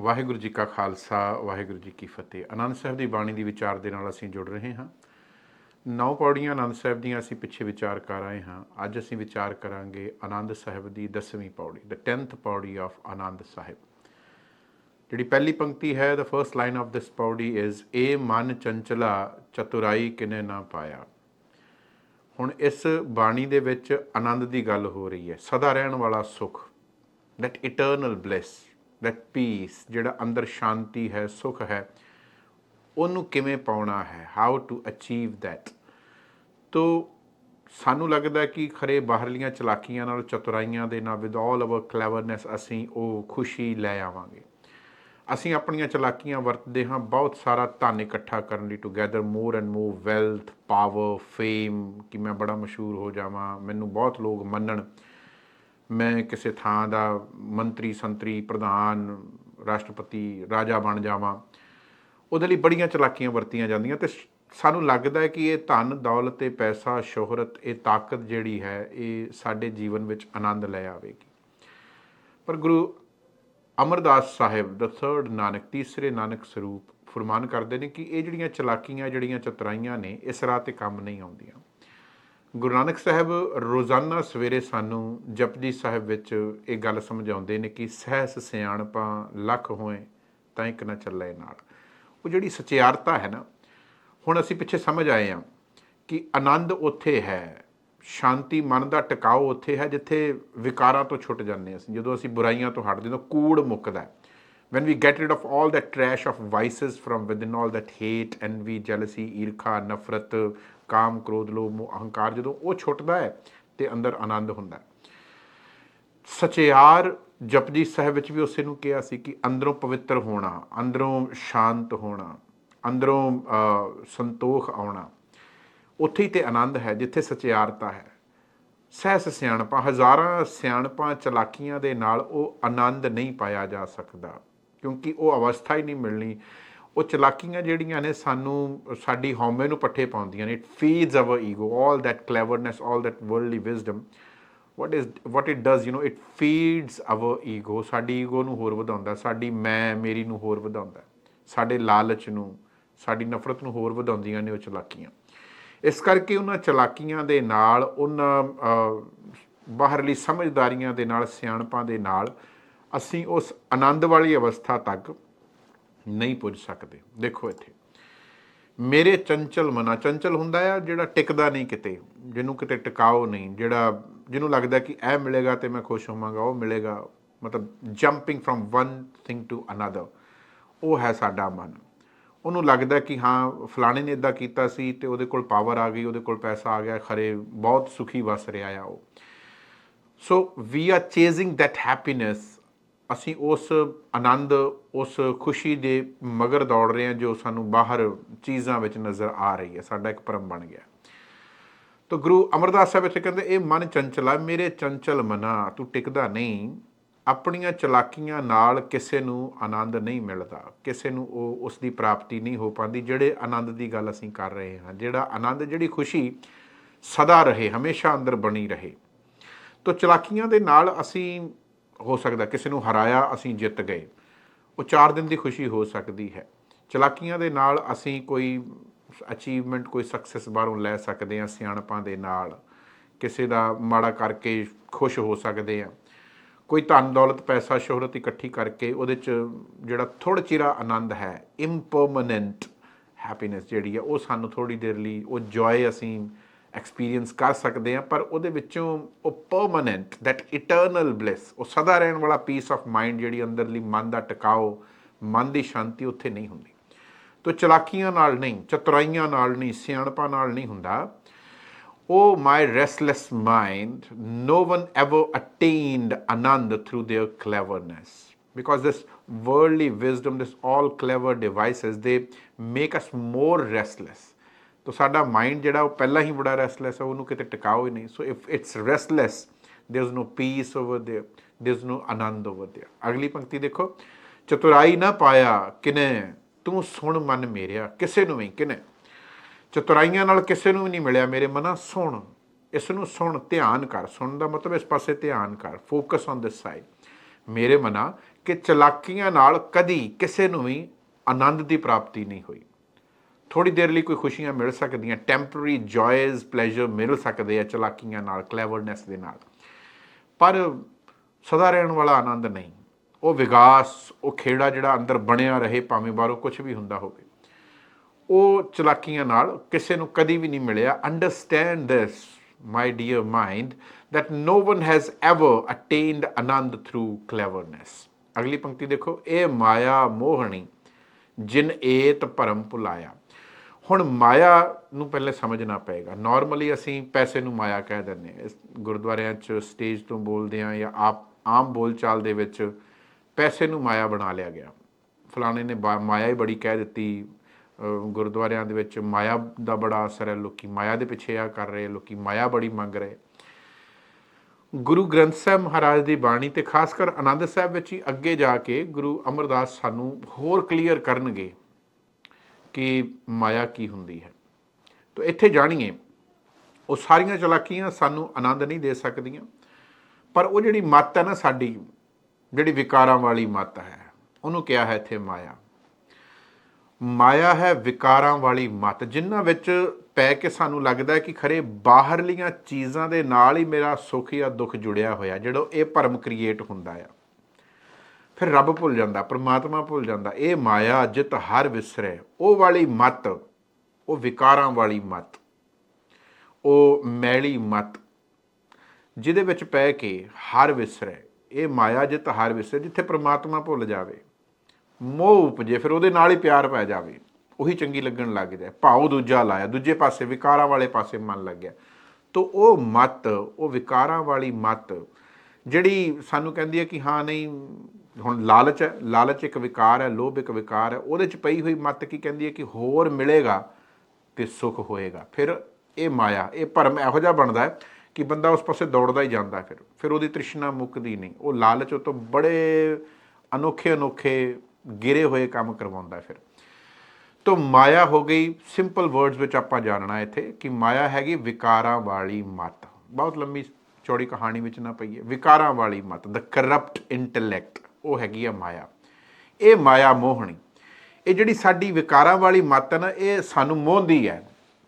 ਵਾਹਿਗੁਰੂ ਜੀ ਕਾ ਖਾਲਸਾ, ਵਾਹਿਗੁਰੂ ਜੀ ਕੀ ਫਤਿਹ। ਆਨੰਦ ਸਾਹਿਬ ਦੀ ਬਾਣੀ ਦੀ ਵਿਚਾਰ ਦੇ ਨਾਲ ਅਸੀਂ ਜੁੜ ਰਹੇ ਹਾਂ। ਨੌ ਪੌੜੀਆਂ ਆਨੰਦ ਸਾਹਿਬ ਦੀਆਂ ਅਸੀਂ ਪਿੱਛੇ ਵਿਚਾਰ ਕਰ ਆਏ ਹਾਂ। ਅੱਜ ਅਸੀਂ ਵਿਚਾਰ ਕਰਾਂਗੇ ਆਨੰਦ ਸਾਹਿਬ ਦੀ 10ਵੀਂ ਪੌੜੀ ਦ 10th ਪੌੜੀ ਆਫ ਆਨੰਦ ਸਾਹਿਬ। ਜਿਹੜੀ ਪਹਿਲੀ ਪੰਕਤੀ ਹੈ the first line of this pauri is a ਮਨ ਚੰਚਲਾ, ਚਤੁਰਾਈ ਕਿਨੇ ਨਾ ਪਾਇਆ? ਹੁਣ ਇਸ ਬਾਣੀ ਦੇ ਵਿੱਚ ਆਨੰਦ ਦੀ ਗੱਲ ਹੋ ਰਹੀ ਹੈ। ਸਦਾ ਰਹਿਣ ਵਾਲਾ ਸੁਖ that eternal bliss that peace ਜਿਹੜਾ ਅੰਦਰ ਸ਼ਾਂਤੀ ਹੈ, ਸੁਖ ਹੈ, ਉਹਨੂੰ ਕਿਵੇਂ ਪਾਉਣਾ ਹੈ? How ਟੂ ਅਚੀਵ ਦੈਟ ਤੋ ਸਾਨੂੰ ਲੱਗਦਾ ਕਿ ਖਰੇ ਬਾਹਰਲੀਆਂ ਚਲਾਕੀਆਂ ਨਾਲ, ਚਤੁਰਾਈਆਂ ਦੇ ਨਾਲ ਵਿਦ ਆਲ ਆਵਰ ਕਲੇਵਰਨੈਸ ਅਸੀਂ ਉਹ ਖੁਸ਼ੀ ਲੈ ਆਵਾਂਗੇ। ਅਸੀਂ ਆਪਣੀਆਂ ਚਲਾਕੀਆਂ ਵਰਤਦੇ ਹਾਂ, ਬਹੁਤ ਸਾਰਾ ਧਨ ਇਕੱਠਾ ਕਰਨ ਲਈ together more and more wealth power fame ਕਿ ਮੈਂ ਬੜਾ ਮਸ਼ਹੂਰ ਹੋ ਜਾਵਾਂ, ਮੈਨੂੰ ਬਹੁਤ ਲੋਕ ਮੰਨਣ। ਮੈਂ ਕਿਸੇ ਥਾਂ ਦਾ ਮੰਤਰੀ, ਸੰਤਰੀ, ਪ੍ਰਧਾਨ, ਰਾਸ਼ਟਰਪਤੀ, ਰਾਜਾ ਬਣ ਜਾਵਾਂ, ਉਹਦੇ ਲਈ ਬੜੀਆਂ ਚਲਾਕੀਆਂ ਵਰਤੀਆਂ ਜਾਂਦੀਆਂ ਤੇ ਸਾਨੂੰ ਲੱਗਦਾ ਹੈ ਕਿ ਇਹ ਧਨ, ਦੌਲਤ ਤੇ ਪੈਸਾ, ਸ਼ੋਹਰਤ, ਇਹ ਤਾਕਤ ਜਿਹੜੀ ਹੈ, ਇਹ ਸਾਡੇ ਜੀਵਨ ਵਿੱਚ ਆਨੰਦ ਲੈ ਆਵੇਗੀ। ਪਰ ਗੁਰੂ ਅਮਰਦਾਸ ਸਾਹਿਬ ਦਾ 3rd ਨਾਨਕ, ਤੀਸਰੇ ਨਾਨਕ ਸਰੂਪ ਫਰਮਾਨ ਕਰਦੇ ਨੇ ਕਿ ਇਹ ਜਿਹੜੀਆਂ ਚਲਾਕੀਆਂ, ਜਿਹੜੀਆਂ ਚਤਰਾਈਆਂ ਨੇ, ਇਸ ਰਾਹ ਤੇ ਕੰਮ ਨਹੀਂ ਆਉਂਦੀਆਂ। ਗੁਰੂ ਨਾਨਕ ਸਾਹਿਬ ਰੋਜ਼ਾਨਾ ਸਵੇਰੇ ਸਾਨੂੰ ਜਪਜੀ ਸਾਹਿਬ ਵਿੱਚ ਇਹ ਗੱਲ ਸਮਝਾਉਂਦੇ ਨੇ ਕਿ ਸਹਿਸ ਸਿਆਣਪਾਂ ਲੱਖ ਹੋਏ ਤਾਂ ਇੱਕ ਨਾ ਚੱਲੇ ਨਾਲ। ਉਹ ਜਿਹੜੀ ਸਚਿਆਰਤਾ ਹੈ ਨਾ, ਹੁਣ ਅਸੀਂ ਪਿੱਛੇ ਸਮਝ ਆਏ ਹਾਂ ਕਿ ਆਨੰਦ ਉੱਥੇ ਹੈ, ਸ਼ਾਂਤੀ ਮਨ ਦਾ ਟਿਕਾਓ ਉੱਥੇ ਹੈ, ਜਿੱਥੇ ਵਿਕਾਰਾਂ ਤੋਂ ਛੁੱਟ ਜਾਂਦੇ ਹਾਂ ਅਸੀਂ। ਜਦੋਂ ਅਸੀਂ ਬੁਰਾਈਆਂ ਤੋਂ ਹਟਦੇ ਹਾਂ ਕੂੜ ਮੁੱਕਦਾ ਹੈ। When we get rid of all that trash of vices from within, all that hate, envy, jealousy, ਈਰਖਾ, ਨਫ਼ਰਤ ਕਾਮ ਕ੍ਰੋਧ ਲੋਭ ਮੋਹ ਅਹੰਕਾਰ ਜਦੋਂ ਉਹ ਛੁੱਟਦਾ ਹੈ ਤੇ ਅੰਦਰ ਆਨੰਦ ਹੁੰਦਾ ਹੈ। ਸਚਿਆਰ ਜਪਜੀ ਸਾਹਿਬ ਵਿੱਚ ਵੀ ਉਸੇ ਨੂੰ ਕਿਹਾ ਸੀ ਕਿ ਅੰਦਰੋਂ ਪਵਿੱਤਰ ਹੋਣਾ ਅੰਦਰੋਂ ਸ਼ਾਂਤ ਹੋਣਾ ਅੰਦਰੋਂ ਅ, ਸੰਤੋਖ ਆਉਣਾ ਉੱਥੇ ਹੀ ਤੇ ਆਨੰਦ ਹੈ ਜਿੱਥੇ ਸਚਿਆਰਤਾ ਹੈ। ਸਹਿਸ ਸਿਆਣਪਾਂ ਹਜ਼ਾਰਾਂ ਸਿਆਣਪਾਂ ਚਲਾਕੀਆਂ ਦੇ ਨਾਲ ਉਹ ਆਨੰਦ ਨਹੀਂ ਪਾਇਆ ਜਾ ਸਕਦਾ ਕਿਉਂਕਿ ਉਹ ਅਵਸਥਾ ਹੀ ਨਹੀਂ ਮਿਲਣੀ ਉਹ ਚਲਾਕੀਆਂ ਜਿਹੜੀਆਂ ਨੇ ਸਾਨੂੰ, ਸਾਡੀ ਹਉਮੈ ਨੂੰ ਪੱਠੇ ਪਾਉਂਦੀਆਂ ਨੇ। It feeds our ego all that cleverness all that worldly wisdom what is what it does you know it feeds our ego ਸਾਡੀ ਈਗੋ ਨੂੰ ਹੋਰ ਵਧਾਉਂਦਾ, ਸਾਡੀ ਮੈਂ ਮੇਰੀ ਨੂੰ ਹੋਰ ਵਧਾਉਂਦਾ, ਸਾਡੇ ਲਾਲਚ ਨੂੰ, ਸਾਡੀ ਨਫ਼ਰਤ ਨੂੰ ਹੋਰ ਵਧਾਉਂਦੀਆਂ ਨੇ ਉਹ ਚਲਾਕੀਆਂ। ਇਸ ਕਰਕੇ ਉਹਨਾਂ ਚਲਾਕੀਆਂ ਦੇ ਨਾਲ, ਉਹਨਾਂ ਬਾਹਰਲੀ ਸਮਝਦਾਰੀਆਂ ਦੇ ਨਾਲ, ਸਿਆਣਪਾਂ ਦੇ ਨਾਲ, ਅਸੀਂ ਉਸ ਆਨੰਦ ਵਾਲੀ ਅਵਸਥਾ ਤੱਕ ਨਹੀਂ ਪੁੱਜ ਸਕਦੇ। ਦੇਖੋ ਇੱਥੇ। ਮੇਰੇ ਚੰਚਲ ਮਨਾ, ਚੰਚਲ ਹੁੰਦਾ ਆ ਜਿਹੜਾ ਟਿਕਦਾ ਨਹੀਂ ਕਿਤੇ, ਜਿਹਨੂੰ ਕਿਤੇ ਟਿਕਾਓ ਨਹੀਂ, ਜਿਹੜਾ, ਜਿਹਨੂੰ ਲੱਗਦਾ ਕਿ ਇਹ ਮਿਲੇਗਾ ਤੇ ਮੈਂ ਖੁਸ਼ ਹੋਵਾਂਗਾ, ਉਹ ਮਿਲੇਗਾ। ਮਤਲਬ jumping from one thing to another ਉਹ ਹੈ ਸਾਡਾ ਮਨ। ਉਹਨੂੰ ਲੱਗਦਾ ਕਿ ਹਾਂ, ਫਲਾਣੇ ਨੇ ਇਦਾਂ ਕੀਤਾ ਸੀ ਤੇ ਉਹਦੇ ਕੋਲ ਪਾਵਰ ਆ ਗਈ, ਉਹਦੇ ਕੋਲ ਪੈਸਾ ਆ ਗਿਆ, ਖਰੇ ਬਹੁਤ ਸੁਖੀ ਵਸ ਰਿਹਾ ਆ ਉਹ। So we are chasing that happiness ਅਸੀਂ ਉਸ ਆਨੰਦ, ਉਸ ਖੁਸ਼ੀ ਦੇ ਮਗਰ ਦੌੜ ਰਹੇ ਹਾਂ ਜੋ ਸਾਨੂੰ ਬਾਹਰ ਚੀਜ਼ਾਂ ਵਿੱਚ ਨਜ਼ਰ ਆ ਰਹੀ ਹੈ। ਸਾਡਾ ਇੱਕ ਪਰਮ ਬਣ ਗਿਆ। ਤਾਂ ਗੁਰੂ ਅਮਰਦਾਸ ਸਾਹਿਬ ਇੱਥੇ ਕਹਿੰਦੇ, ਇਹ ਮਨ ਚੰਚਲਾ ਮੇਰੇ ਚੰਚਲ ਮਨਾ, ਤੂੰ ਟਿਕਦਾ ਨਹੀਂ। ਆਪਣੀਆਂ ਚਲਾਕੀਆਂ ਨਾਲ ਕਿਸੇ ਨੂੰ ਆਨੰਦ ਨਹੀਂ ਮਿਲਦਾ। ਕਿਸੇ ਨੂੰ ਉਹ, ਉਸ ਦੀ ਪ੍ਰਾਪਤੀ ਨਹੀਂ ਹੋ ਪਾਉਂਦੀ, ਜਿਹੜੇ ਆਨੰਦ ਦੀ ਗੱਲ ਅਸੀਂ ਕਰ ਰਹੇ ਹਾਂ। ਜਿਹੜਾ ਆਨੰਦ, ਜਿਹੜੀ ਖੁਸ਼ੀ ਸਦਾ ਰਹੇ, ਹਮੇਸ਼ਾ ਅੰਦਰ ਬਣੀ ਰਹੇ। ਤਾਂ ਚਲਾਕੀਆਂ ਦੇ ਨਾਲ ਅਸੀਂ ਹੋ ਸਕਦਾ ਕਿਸੇ ਨੂੰ ਹਰਾਇਆ ਅਸੀਂ ਜਿੱਤ ਗਏ। ਉਹ 4 ਦਿਨ ਦੀ ਖੁਸ਼ੀ ਹੋ ਸਕਦੀ ਹੈ। ਚਲਾਕੀਆਂ ਦੇ ਨਾਲ ਅਸੀਂ ਕੋਈ ਅਚੀਵਮੈਂਟ ਕੋਈ ਸਕਸੈਸ ਬਾਹਰੋਂ ਲੈ ਸਕਦੇ ਹਾਂ ਸਿਆਣਪਾਂ ਦੇ ਨਾਲ। ਕਿਸੇ ਦਾ ਮਾੜਾ ਕਰਕੇ ਖੁਸ਼ ਹੋ ਸਕਦੇ ਹਾਂ। ਕੋਈ ਧਨ ਦੌਲਤ, ਪੈਸਾ, ਸ਼ੋਹਰਤ ਇਕੱਠੀ ਕਰਕੇ ਉਹਦੇ ਚ ਜਿਹੜਾ ਥੋੜਾ ਚਿਰਾ ਆਨੰਦ ਹੈ ਇੰਪਰਮਨੈਂਟ ਹੈਪੀਨੈਸ ਜਿਹੜੀ ਹੈ, ਉਹ ਸਾਨੂੰ ਥੋੜੀ ਦੇਰ ਲਈ, ਉਹ ਜੋਏ ਅਸੀਂ ਐਕਸਪੀਰੀਅੰਸ ਕਰ ਸਕਦੇ ਹਾਂ ਪਰ ਉਹਦੇ ਵਿੱਚੋਂ ਉਹ ਪਰਮਨੈਂਟ that ਇਟਰਨਲ bliss ਉਹ ਸਦਾ ਰਹਿਣ ਵਾਲਾ ਪੀਸ ਆਫ ਮਾਈਂਡ ਜਿਹੜੀ ਅੰਦਰਲੀ ਮਨ ਦਾ ਟਿਕਾਓ ਮਨ ਦੀ ਸ਼ਾਂਤੀ ਉੱਥੇ ਨਹੀਂ ਹੁੰਦੀ ਤੋ ਚਲਾਕੀਆਂ ਨਾਲ ਨਹੀਂ ਚਤੁਰਾਈਆਂ ਨਾਲ ਨਹੀਂ ਸਿਆਣਪਾਂ ਨਾਲ ਨਹੀਂ ਹੁੰਦਾ Oh, my restless mind, no one ever attained Anand through their cleverness. Because this worldly wisdom, this all clever devices, they make us more restless. ਤੋ ਸਾਡਾ ਮਾਈਂਡ ਜਿਹੜਾ ਉਹ ਪਹਿਲਾਂ ਹੀ ਬੜਾ ਰੈਸਟਲੈਸ ਹੈ ਉਹਨੂੰ ਕਿਤੇ ਟਿਕਾਓ ਹੀ ਨਹੀਂ so if it's restless there is no peace over there there is no anand over there ਅਗਲੀ ਪੰਕਤੀ ਦੇਖੋ ਚਤੁਰਾਈ ਨਾ ਪਾਇਆ ਕਿਨੇ ਤੂੰ ਸੁਣ ਮਨ ਮੇਰਿਆ ਕਿਸੇ ਨੂੰ ਵੀ ਕਿਨੇ ਚਤੁਰਾਈਆਂ ਨਾਲ ਕਿਸੇ ਨੂੰ ਵੀ ਨਹੀਂ ਮਿਲਿਆ ਮੇਰੇ ਮਨਾ ਸੁਣ ਇਸ ਨੂੰ ਸੁਣ ਧਿਆਨ ਕਰ ਸੁਣਨ ਦਾ ਮਤਲਬ ਇਸ ਪਾਸੇ ਧਿਆਨ ਕਰ ਫੋਕਸ ਔਨ ਦਿਸ ਸਾਈਡ ਮੇਰੇ ਮਨਾ ਕਿ ਚਲਾਕੀਆਂ ਨਾਲ ਕਦੀ ਕਿਸੇ ਨੂੰ ਵੀ ਆਨੰਦ ਦੀ ਪ੍ਰਾਪਤੀ ਨਹੀਂ ਹੋਈ ਥੋੜੀ ਦੇਰ ਲਈ ਕੋਈ ਖੁਸ਼ੀਆਂ ਮਿਲ ਸਕਦੀਆਂ ਟੈਂਪਰੇਰੀ ਜੋਇਜ਼ ਪਲੇਜ਼ਰ ਮਿਲ ਸਕਦੇ ਆ ਚਲਾਕੀਆਂ ਨਾਲ ਕਲੇਵਰਨੈਸ ਦੇ ਨਾਲ। ਪਰ ਸਦਾ ਰਹਿਣ ਵਾਲਾ ਆਨੰਦ ਨਹੀਂ। ਉਹ ਵਿਗਾਸ, ਉਹ ਖੇੜਾ ਜਿਹੜਾ ਅੰਦਰ ਬਣਿਆ ਰਹੇ, ਭਾਵੇਂ ਬਾਹਰੋਂ ਕੁਝ ਵੀ ਹੁੰਦਾ ਹੋਵੇ। ਉਹ ਚਲਾਕੀਆਂ ਨਾਲ ਕਿਸੇ ਨੂੰ ਕਦੀ ਵੀ ਨਹੀਂ ਮਿਲਿਆ। Understand this my dear mind that no one has ever attained ਆਨੰਦ through cleverness ਅਗਲੀ ਪੰਕਤੀ ਦੇਖੋ, ਇਹ ਮਾਇਆ ਮੋਹਣੀ, ਜਿਨ ਏਤ ਭਰਮ ਭੁਲਾਇਆ। ਹੁਣ ਮਾਇਆ ਨੂੰ ਪਹਿਲੇ ਸਮਝਣਾ ਪਏਗਾ। ਨਾਰਮਲੀ ਅਸੀਂ ਪੈਸੇ ਨੂੰ ਮਾਇਆ ਕਹਿ ਦਿੰਦੇ ਹਾਂ। ਇਸ ਗੁਰਦੁਆਰਿਆਂ 'ਚ ਸਟੇਜ ਤੋਂ ਬੋਲਦੇ ਆ ਜਾਂ ਆਪ ਆਮ ਬੋਲਚਾਲ ਦੇ ਵਿੱਚ ਪੈਸੇ ਨੂੰ ਮਾਇਆ ਬਣਾ ਲਿਆ ਗਿਆ। ਫਲਾਣੇ ਨੇ ਬਾ- ਮਾਇਆ ਹੀ ਬੜੀ ਕਹਿ ਦਿੱਤੀ। ਗੁਰਦੁਆਰਿਆਂ ਦੇ ਵਿੱਚ ਮਾਇਆ ਦਾ ਬੜਾ ਅਸਰ ਹੈ ਲੋਕੀ ਮਾਇਆ ਦੇ ਪਿੱਛੇ ਆ ਕਰ ਰਹੇ ਲੋਕੀ ਮਾਇਆ ਬੜੀ ਮੰਗ ਰਹੇ। ਗੁਰੂ ਗ੍ਰੰਥ ਸਾਹਿਬ ਮਹਾਰਾਜ ਦੀ ਬਾਣੀ ਤੇ ਖਾਸ ਕਰ ਆਨੰਦ ਸਾਹਿਬ ਵਿੱਚ ਹੀ ਅੱਗੇ ਜਾ ਕੇ ਗੁਰੂ ਅਮਰਦਾਸ ਸਾਨੂੰ ਹੋਰ ਕਲੀਅਰ ਕਰਨਗੇ। ਕਿ ਮਾਇਆ ਕੀ ਹੁੰਦੀ ਹੈ। ਤਾਂ ਇੱਥੇ ਜਾਣੀਏ, ਉਹ ਸਾਰੀਆਂ ਚਲਾਕੀਆਂ ਸਾਨੂੰ ਆਨੰਦ ਨਹੀਂ ਦੇ ਸਕਦੀਆਂ, ਪਰ ਉਹ ਜਿਹੜੀ ਮੱਤ ਹੈ ਨਾ ਸਾਡੀ, ਜਿਹੜੀ ਵਿਕਾਰਾਂ ਵਾਲੀ ਮੱਤ ਹੈ, ਉਹਨੂੰ ਕਿਹਾ ਹੈ ਇੱਥੇ ਮਾਇਆ। ਮਾਇਆ ਹੈ ਵਿਕਾਰਾਂ ਵਾਲੀ ਮਤ, ਜਿਨ੍ਹਾਂ ਵਿੱਚ ਪੈ ਕੇ ਸਾਨੂੰ ਲੱਗਦਾ ਹੈ ਕਿ ਖਰੇ ਬਾਹਰਲੀਆਂ ਚੀਜ਼ਾਂ ਦੇ ਨਾਲ ਹੀ ਮੇਰਾ ਸੁੱਖ ਜਾਂ ਦੁੱਖ ਜੁੜਿਆ ਹੋਇਆ, ਜਿਹੜਾ ਇਹ ਭਰਮ ਕ੍ਰੀਏਟ ਹੁੰਦਾ ਆ। ਫਿਰ ਰੱਬ ਭੁੱਲ ਜਾਂਦਾ, ਪ੍ਰਮਾਤਮਾ ਭੁੱਲ ਜਾਂਦਾ। ਇਹ ਮਾਇਆ ਜਿਤ ਹਰ ਵਿਸਰੈ। ਉਹ ਵਾਲੀ ਮਤ, ਉਹ ਵਿਕਾਰਾਂ ਵਾਲੀ ਮਤ, ਉਹ ਮੈਲੀ ਮਤ, ਜਿਹਦੇ ਵਿੱਚ ਪੈ ਕੇ ਹਰ ਵਿਸਰੈ। ਇਹ ਮਾਇਆ ਜਿਤ ਹਰ ਵਿਸਰੈ, ਜਿੱਥੇ ਪ੍ਰਮਾਤਮਾ ਭੁੱਲ ਜਾਵੇ। ਮੋਹ ਉਪਜੇ, ਫਿਰ ਉਹਦੇ ਨਾਲ ਹੀ ਪਿਆਰ ਪੈ ਜਾਵੇ। ਉਹੀ ਚੰਗੀ ਲੱਗਣ ਲੱਗ ਜਾਏ। ਭਾਉ ਦੂਜਾ ਲਾਇਆ, ਦੂਜੇ ਪਾਸੇ, ਵਿਕਾਰਾਂ ਵਾਲੇ ਪਾਸੇ ਮਨ ਲੱਗਿਆ। ਤਾਂ ਉਹ ਮਤ, ਉਹ ਵਿਕਾਰਾਂ ਵਾਲੀ ਮਤ, ਜਿਹੜੀ ਸਾਨੂੰ ਕਹਿੰਦੀ ਹੈ ਕਿ ਹਾਂ, ਨਹੀਂ ਹੁਣ ਲਾਲਚ ਹੈ, ਲਾਲਚ ਇੱਕ ਵਿਕਾਰ ਹੈ, ਲੋਭ ਇੱਕ ਵਿਕਾਰ ਹੈ। ਉਹਦੇ ਚ ਪਈ ਹੋਈ ਮਤ ਕੀ ਕਹਿੰਦੀ ਹੈ ਕਿ ਹੋਰ ਮਿਲੇਗਾ ਤੇ ਸੁਖ ਹੋਏਗਾ। ਫਿਰ ਇਹ ਮਾਇਆ, ਇਹ ਭਰਮ ਇਹੋ ਜਿਹਾ ਬਣਦਾ ਹੈ ਕਿ ਬੰਦਾ ਉਸ ਪਾਸੇ ਦੌੜਦਾ ਹੀ ਜਾਂਦਾ ਫਿਰ। ਫਿਰ ਉਹਦੀ ਤ੍ਰਿਸ਼ਨਾ ਮੁੱਕਦੀ ਨਹੀਂ। ਉਹ ਲਾਲਚ ਉਹ ਤੋਂ ਬੜੇ ਅਨੋਖੇ ਅਨੋਖੇ ਗਿਰੇ ਹੋਏ ਕੰਮ ਕਰਵਾਉਂਦਾ ਫਿਰ। ਤੋ ਮਾਇਆ ਹੋ ਗਈ ਸਿੰਪਲ ਵਰਡਸ ਵਿੱਚ ਆਪਾਂ ਜਾਣਨਾ ਇੱਥੇ ਕਿ ਮਾਇਆ ਹੈਗੀ ਵਿਕਾਰਾਂ ਵਾਲੀ ਮਤ। ਬਹੁਤ ਲੰਮੀ ਚੌੜੀ ਕਹਾਣੀ ਵਿੱਚ ਨਾ ਪਈਏ। ਵਿਕਾਰਾਂ ਵਾਲੀ ਮਤ ਦ ਕਰਪਟ ਇੰਟੈਲੈਕਟ ਉਹ ਹੈਗੀ ਆ ਮਾਇਆ। ਇਹ ਮਾਇਆ ਮੋਹਣੀ। ਇਹ ਜਿਹੜੀ ਸਾਡੀ ਵਿਕਾਰਾਂ ਵਾਲੀ ਮਤ ਨਾ, ਇਹ ਸਾਨੂੰ ਮੋਹਦੀ ਹੈ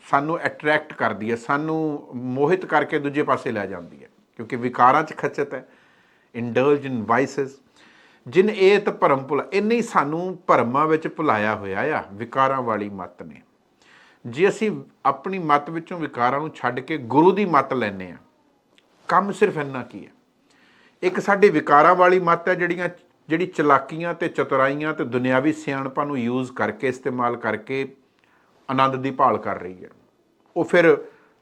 ਸਾਨੂੰ ਅਟਰੈਕਟ ਕਰਦੀ ਹੈ ਸਾਨੂੰ ਮੋਹਿਤ ਕਰਕੇ ਦੂਜੇ ਪਾਸੇ ਲੈ ਜਾਂਦੀ ਹੈ ਕਿਉਂਕਿ ਵਿਕਾਰਾਂ 'ਚ ਖਚਤ ਹੈ ਇੰਡਲਜ ਇਨ ਵਾਈਸਸ ਜਿਨ ਏਤ ਭਰਮ ਭੁਲਾ, ਇੰਨੇ ਹੀ ਸਾਨੂੰ ਭਰਮਾਂ ਵਿੱਚ ਭੁਲਾਇਆ ਹੋਇਆ ਆ, ਵਿਕਾਰਾਂ ਵਾਲੀ ਮਤ ਨੇ। ਜੇ ਅਸੀਂ ਆਪਣੀ ਮਤ ਵਿੱਚੋਂ ਵਿਕਾਰਾਂ ਨੂੰ ਛੱਡ ਕੇ ਗੁਰੂ ਦੀ ਮਤ ਲੈਨੇ ਆ, ਕੰਮ ਸਿਰਫ ਇੰਨਾ ਕੀ ਹੈ ਇੱਕ ਸਾਡੀ ਵਿਕਾਰਾਂ ਵਾਲੀ ਮੱਤ ਹੈ ਜਿਹੜੀਆਂ, ਜਿਹੜੀ ਚਲਾਕੀਆਂ ਤੇ ਚਤੁਰਾਈਆਂ ਤੇ ਦੁਨਿਆਵੀ ਸਿਆਣਪਾਂ ਨੂੰ ਯੂਜ਼ ਕਰਕੇ, ਇਸਤੇਮਾਲ ਕਰਕੇ ਆਨੰਦ ਦੀ ਭਾਲ ਕਰ ਰਹੀ ਹੈ। ਉਹ ਫਿਰ